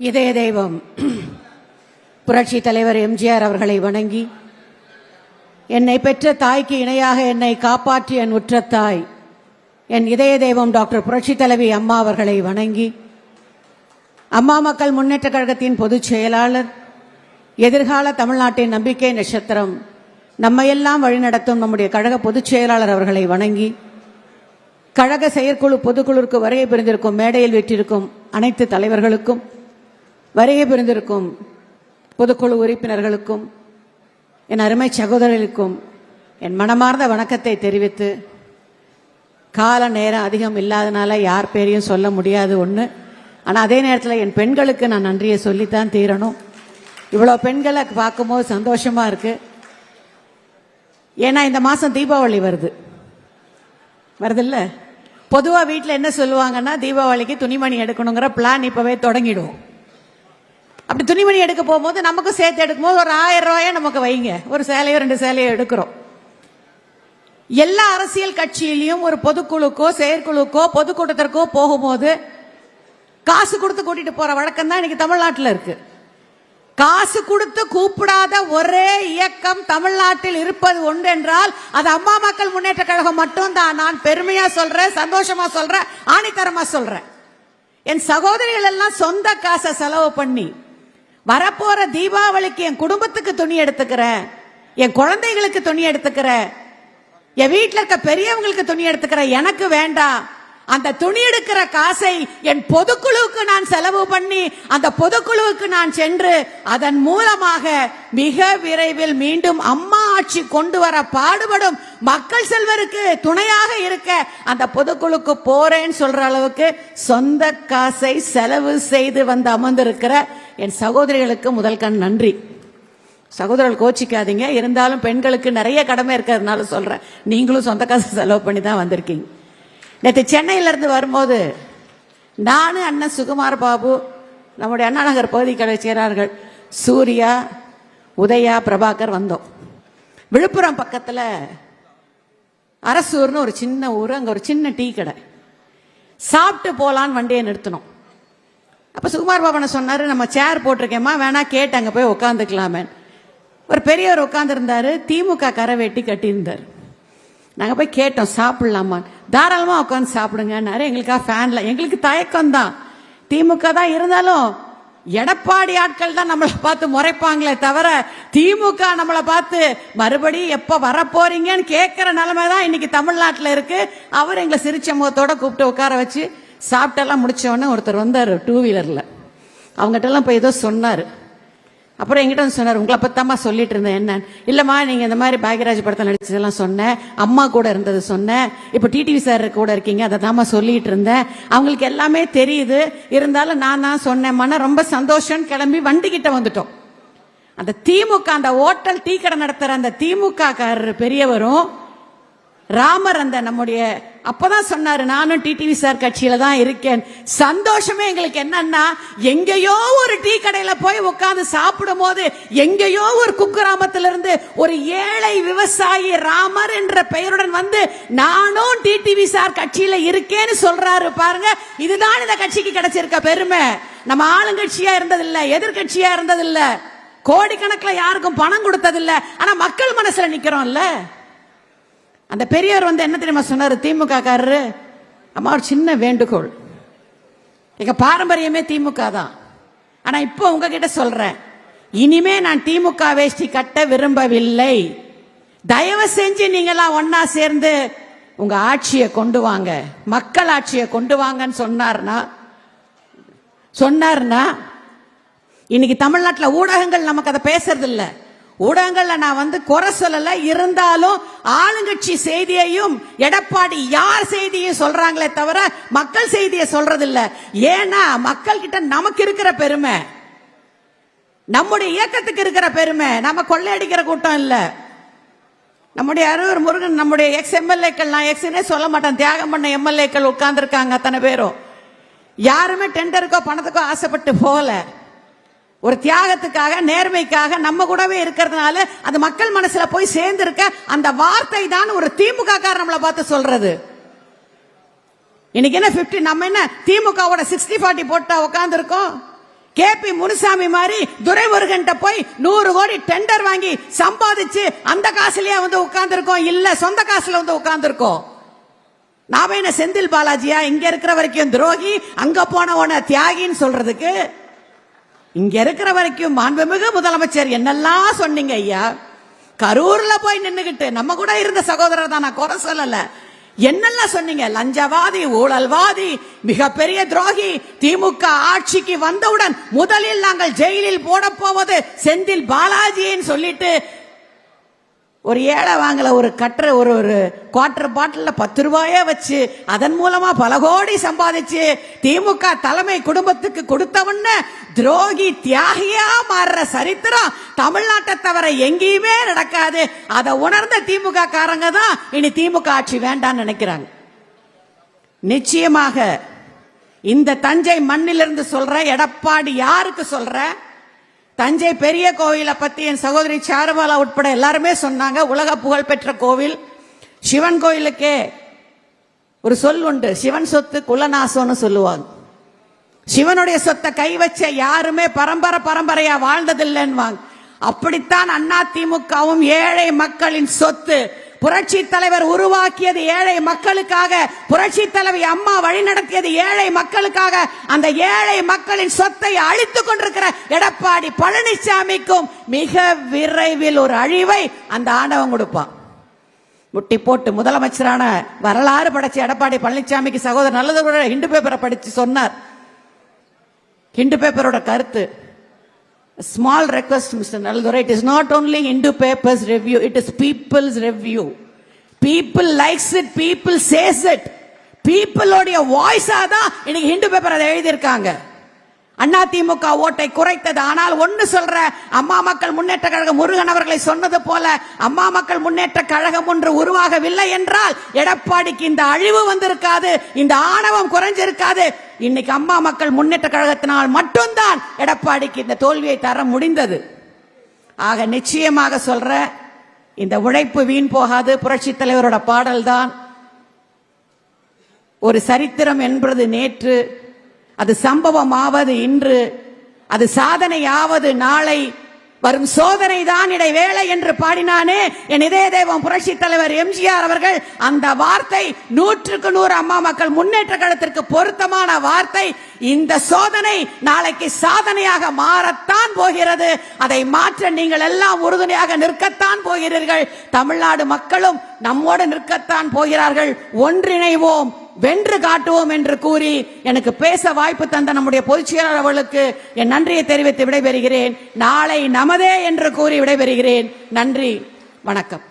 இதய தெய்வம். புரட்சி தலைவர் எம்ஜிஆர் அவர்களை வணங்கி என்னை பெற்ற தாய்க்கு இணையாக என்னை காப்பாற்றிய என் உற்ற தாய். என் இதய தெய்வம் டாக்டர் புரட்சி தலைவி அம்மா அவர்களை வணங்கி அம்மா மக்கள் முன்னேற்ற கழகத்தின் பொதுச் செயலாளர் எதிர்கால தமிழ்நாட்டின் நம்பிக்கை நட்சத்திரம் நம்மையெல்லாம் வழிநடத்தும் நம்முடைய கழக பொதுச் செயலாளர் அவர்களை வணங்கி கழக செயற்குழு பொதுக்குழுவிற்கு வருகை புரிந்திருக்கும் மேடையில் வெற்றிருக்கும் அனைத்து தலைவர்களுக்கும் வருகை புரிந்திருக்கும் பொதுக்குழு உறுப்பினர்களுக்கும் என் அருமை சகோதரர்களுக்கும் என் மனமார்ந்த வணக்கத்தை தெரிவித்து கால நேரம் அதிகம் இல்லாதனால யார் பேரையும் சொல்ல முடியாது ஒன்று ஆனால் அதே நேரத்தில் என் பெண்களுக்கு நான் நன்றியை சொல்லித்தான் தீரணும். இவ்வளோ பெண்களை பார்க்கும்போது சந்தோஷமாக இருக்குது ஏன்னா இந்த மாதம் தீபாவளி வருது. வருதுல்ல? பொதுவாக வீட்டில் என்ன சொல்லுவாங்கன்னா தீபாவளிக்கு துணிமணி எடுக்கணுங்கிற பிளான் இப்போவே தொடங்கிடுவோம். அப்படி துணிமணி எடுக்க போகும்போது நமக்கும் சேர்த்து எடுக்கும்போது ஒரு ஆயிரம் ரூபாயா நமக்கு வைங்க. ஒரு சேலையோ ரெண்டு சேலையோ எடுக்கிறோம். எல்லா அரசியல் கட்சியிலையும் ஒரு பொதுக்குழுக்கோ செயற்குழுக்கோ பொதுக்கூட்டத்திற்கோ போகும்போது காசு கொடுத்து கூட்டிட்டு போற வழக்கம் தான் இன்னைக்கு தமிழ்நாட்டில் இருக்கு. காசு கொடுத்து கூப்பிடாத ஒரே இயக்கம் தமிழ்நாட்டில் இருப்பது ஒன்று என்றால் அது அம்மா மக்கள் முன்னேற்ற கழகம் மட்டும் தான் நான் பெருமையா சொல்றேன் சந்தோஷமா சொல்றேன் ஆணித்தரமா சொல்றேன். என் சகோதரிகள் எல்லாம் சொந்த காசை செலவு பண்ணி வரப்போற தீபாவளிக்கு என் குடும்பத்துக்கு துணி எடுத்துக்கிறேன். என் குழந்தைகளுக்கு துணி எடுத்துக்கிறேன். என் வீட்டில் இருக்க பெரியவங்களுக்கு துணி எடுத்துக்கிறேன். எனக்கு வேண்டாம். அந்த துணி எடுக்கிற காசை என் பொதுக்குழுவுக்கு நான் செலவு பண்ணி அந்த பொதுக்குழுவுக்கு நான் சென்று அதன் மூலமாக மிக விரைவில் மீண்டும் அம்மா ஆட்சி கொண்டு வர பாடுபடும் மக்கள் செல்வருக்கு துணையாக இருக்க அந்த பொதுக்குழுக்கு போறேன்னு சொல்ற அளவுக்கு சொந்த காசை செலவு செய்து வந்து அமர்ந்திருக்கிற என் சகோதரிகளுக்கு முதல் கண் நன்றி. சகோதரர்கள் கோச்சிக்காதீங்க. இருந்தாலும் பெண்களுக்கு நிறைய கடமை இருக்கிறதுனால சொல்கிறேன் நீங்களும் சொந்த காசு செலவு பண்ணி தான் வந்திருக்கீங்க. நேற்று சென்னையிலேருந்து வரும்போது நானும் அண்ணன் சுகுமார் பாபு நம்முடைய அண்ணா நகர் பகுதி கடை சூர்யா உதயா பிரபாகர் வந்தோம். விழுப்புரம் பக்கத்தில் அரசூர்னு ஒரு சின்ன ஊர் அங்கே ஒரு சின்ன டீ கடை. சாப்பிட்டு போகலான்னு வண்டியை நிறுத்தினோம். அப்போ சுகுமார் பாபனை சொன்னார் நம்ம சேர் போட்டிருக்கேம்மா வேணா கேட்டு அங்கே போய் உட்காந்துக்கலாமே ஒரு பெரியவர் உட்காந்துருந்தாரு திமுக கரை வெட்டி கட்டியிருந்தார். நாங்கள் போய் கேட்டோம் சாப்பிட்லாமா? தாராளமாக உட்காந்து சாப்பிடுங்கன்னாரு. எங்களுக்காக ஃபேனில் எங்களுக்கு தயக்கம் தான் திமுக தான் இருந்தாலும் எடப்பாடி ஆட்கள் தான் நம்மளை பார்த்து முறைப்பாங்களே தவிர திமுக நம்மளை பார்த்து மறுபடியும் எப்போ வரப்போறீங்கன்னு கேட்குற நிலைமை தான் இன்னைக்கு தமிழ்நாட்டில் இருக்குது அவர் எங்களை சிரிச்ச முகத்தோட கூப்பிட்டு உட்கார வச்சு சாப்பிட்டெல்லாம் முடித்தவொடனே ஒருத்தர் வந்தார் டூ வீலரில் அவங்ககிட்டலாம் போய் ஏதோ சொன்னார். அப்புறம் எங்கிட்ட வந்து சொன்னார் உங்களை பத்தாமா சொல்லிட்டு இருந்தேன் என்ன இல்லைம்மா நீங்கள் இந்த மாதிரி பாக்யராஜ் படத்தில் நடிச்சதெல்லாம் சொன்னேன். அம்மா கூட இருந்தது சொன்னேன். இப்போ டிடிவி சார் கூட இருக்கீங்க அதை தாம்மா சொல்லிட்டு இருந்தேன். அவங்களுக்கு எல்லாமே தெரியுது. இருந்தாலும் நான் தான் சொன்னேன் மன ரொம்ப சந்தோஷம் கிளம்பி வண்டிக்கிட்ட வந்துட்டோம். அந்த திமுக அந்த ஹோட்டல் டீ கடை நடத்துகிற அந்த திமுக காரர் பெரியவரும் ராமர் அந்த நம்முடைய அப்பதான் சொன்னாரு நானும் டிடிவி சார் கட்சியில தான் இருக்கேன். சந்தோஷமே எங்களுக்கு என்னன்னா எங்கேயோ ஒரு டீ கடையில போய் உட்காந்து சாப்பிடும் போது எங்கேயோ ஒரு குக்கிராமத்துல இருந்து ஒரு ஏழை விவசாயி ராமர் என்ற பெயருடன் வந்து நானும் டிடிவி சார் கட்சியில இருக்கேன்னு சொல்றாரு பாருங்க. இதுதான் இந்த கட்சிக்கு கிடைச்சிருக்க பெருமை. நம்ம ஆளுங்கட்சியா இருந்ததில்ல எதிர்கட்சியா இருந்ததில்ல. கோடிக்கணக்கில் யாருக்கும் பணம் கொடுத்ததில்ல. ஆனா மக்கள் மனசுல நிக்கிறோம்ல. அந்த பெரியவர் வந்து என்ன தெரியுமா சொன்னார்? திமுக காரரு அம்மா ஒரு சின்ன வேண்டுகோள். எங்க பாரம்பரியமே திமுக தான். ஆனா இப்போ உங்ககிட்ட சொல்றேன். இனிமே நான் திமுக வேஷ்டி கட்ட விரும்பவில்லை. தயவு செஞ்சு நீங்களாம் ஒன்னா சேர்ந்து உங்க ஆட்சியை கொண்டு வாங்க. மக்கள் ஆட்சியை கொண்டு வாங்கன்னு சொன்னார்னா சொன்னார்னா இன்னைக்கு தமிழ்நாட்டில் ஊடகங்கள் நமக்கு அதை பேசுறது இல்லை ஊடகங்கள்ல நான் வந்து குறை சொல்லல. இருந்தாலும் ஆளுங்கட்சி செய்தியையும் எடப்பாடி யார் செய்தியும் சொல்றாங்களே தவிர மக்கள் செய்தியை சொல்றது இல்ல ஏன்னா மக்கள் கிட்ட நமக்கு இருக்கிற பெருமை. நம்முடைய இயக்கத்துக்கு இருக்கிற பெருமை. நம்ம கொள்ளையடிக்கிற கூட்டம் இல்ல. நம்முடைய அருவர் முருகன் நம்முடைய எக்ஸ் எம்எல்ஏக்கள் நான் எக்ஸ்னே சொல்ல மாட்டேன். தியாகம் பண்ண எம்எல்ஏக்கள் உட்கார்ந்துருக்காங்க அத்தனை பேரும். யாருமே டெண்டருக்கோ பணத்துக்கோ ஆசைப்பட்டு போகல. ஒரு தியாகத்துக்காக நேர்மைக்காக நம்ம கூடவே இருக்கிறதுனால அது மக்கள் மனசுல போய் சேர்ந்திருக்க அந்த வார்த்தை தான் ஒரு திமுக காரர் நம்மளை பார்த்து சொல்றது. இன்னைக்கு என்ன 50 நம்ம என்ன திமுகவோட சிக்ஸ்டி ஃபார்ட்டி போட்டா உட்கார்ந்து இருக்கோம் கேபி முனுசாமி மாதிரி துரைமுருகன்ட்ட போய் நூறு கோடி டெண்டர் வாங்கி சம்பாதிச்சு அந்த காசுலயே வந்து உட்கார்ந்துருக்கோம் இல்ல சொந்த காசுல வந்து உட்கார்ந்துருக்கோம் நாம என்ன செந்தில் பாலாஜியா? இங்க இருக்கிற வரைக்கும் துரோகி அங்க போனவன தியாகின்னு சொல்றதுக்கு இங்க இருக்கிற வரைக்கும் மாண்புமிகு முதலமைச்சர் என்னெல்லாம் சொன்னீங்க ஐயா? கரூர்ல போய் நின்னுகிட்டு நம்ம கூட இருந்த சகோதரர் தான் நான் குறை சொல்லல. என்னெல்லாம் சொன்னீங்க? லஞ்சவாதி ஊழல்வாதி மிகப்பெரிய துரோகி திமுக ஆட்சிக்கு வந்தவுடன் முதலில் நாங்கள் ஜெயிலில் போட போவது செந்தில் பாலாஜின்னு சொல்லிட்டு ஒரு ஏழை வாங்கல ஒரு கட்டுற ஒரு ஒரு குவார்டர் பாட்டிலில் பத்து ரூபாயே வச்சு அதன் மூலமா பல கோடி சம்பாதிச்சு திமுக தலைமை குடும்பத்துக்கு கொடுத்தவன துரோகி தியாகியா மாறுற சரித்திரம் தமிழ்நாட்டை தவிர எங்கேயுமே நடக்காது. அதை உணர்ந்த திமுக காரங்க தான் இனி திமுக ஆட்சி வேண்டாம்னு நினைக்கிறாங்க. நிச்சயமாக இந்த தஞ்சை மண்ணிலிருந்து சொல்ற எடப்பாடி யாருக்கு சொல்ற? தஞ்சை பெரிய கோவிலை பத்தி என் சகோதரி சாரபாலா உட்பட எல்லாருமே சொன்னாங்க. உலக புகழ் பெற்ற கோவில். சிவன் கோயிலுக்கே ஒரு சொல் உண்டு. சிவன் சொத்து குலநாசம்னு சொல்லுவாங்க. சிவனுடைய சொத்தை கை வச்ச யாருமே பரம்பரை பரம்பரையா வாழ்ந்ததில்லைன்னு அப்படித்தான் அண்ணா திமுகவும் ஏழை மக்களின் சொத்து புரட்சி தலைவர் உருவாக்கியது ஏழை மக்களுக்காக புரட்சி தலைவி அம்மா வழிநடத்தியது ஏழை மக்களுக்காக அந்த ஏழை மக்களின் சொத்தை அழித்துக் கொண்டிருக்கிற எடப்பாடி பழனிசாமிக்கும் மிக விரைவில் ஒரு அழிவை அந்த ஆண்டவன் கொடுப்பான். முட்டி போட்டு முதலமைச்சரான வரலாறு படைச்ச எடப்பாடி பழனிசாமிக்கு சகோதரர் நல்லது ஹிண்டு பேப்பரை படிச்சு சொன்னார். ஹிண்டு பேப்பரோட கருத்து small request mister Nallathurai it is not only Hindu papers review it is people's review people likes it people says it பீப்புளோடைய வாய்ஸா தான் இன்னைக்கு ஹிண்டு பேப்பர் அதை எழுதியிருக்காங்க. அண்ணா திமுக ஓட்டை குறைத்தது. ஆனால் ஒன்னு சொல்ற அம்மா மக்கள் முன்னேற்ற கழகம் முருகன் அவர்களை சொன்னது போல அம்மா மக்கள் முன்னேற்ற கழகம் ஒன்று உருவாகவில்லை என்றால் எடப்பாடிக்கு இந்த அழிவு வந்திருக்காது இந்த ஆணவம் குறைஞ்சிருக்காது. இன்னைக்கு அம்மா மக்கள் முன்னேற்ற கழகத்தினால் மட்டும்தான் எடப்பாடிக்கு இந்த தோல்வியை தர முடிந்தது. ஆக நிச்சயமாக சொல்ற இந்த உழைப்பு வீண் போகாது. புரட்சி தலைவரோட பாடல்தான். ஒரு சரித்திரம் என்பது நேற்று அது சம்பவமாவது இன்று அது சாதனையாவது நாளை வரும் சோதனை தான் இடைவேளை என்று பாடினானே என் இதய தெய்வம் புரட்சி தலைவர் எம்ஜிஆர் அவர்கள். அந்த வார்த்தை நூற்றுக்கு நூறு அம்மா மக்கள் முன்னேற்ற கழகத்திற்கு பொருத்தமான வார்த்தை. இந்த சோதனை நாளைக்கு சாதனையாக மாறத்தான் போகிறது. அதை மாற்ற நீங்கள் எல்லாம் உறுதுணையாக நிற்கத்தான் போகிறீர்கள். தமிழ்நாடு மக்களும் நம்மோடு நிற்கத்தான் போகிறார்கள். ஒன்றிணைவோம். வென்று காட்டுவோம் என்று கூறி எனக்கு பேச வாய்ப்பு தந்த நம்முடைய பொதுச் செயலாளர் அவர்களுக்கு என் நன்றியை தெரிவித்து விடைபெறுகிறேன். நாளை நமதே என்று கூறி விடைபெறுகிறேன். நன்றி. வணக்கம்.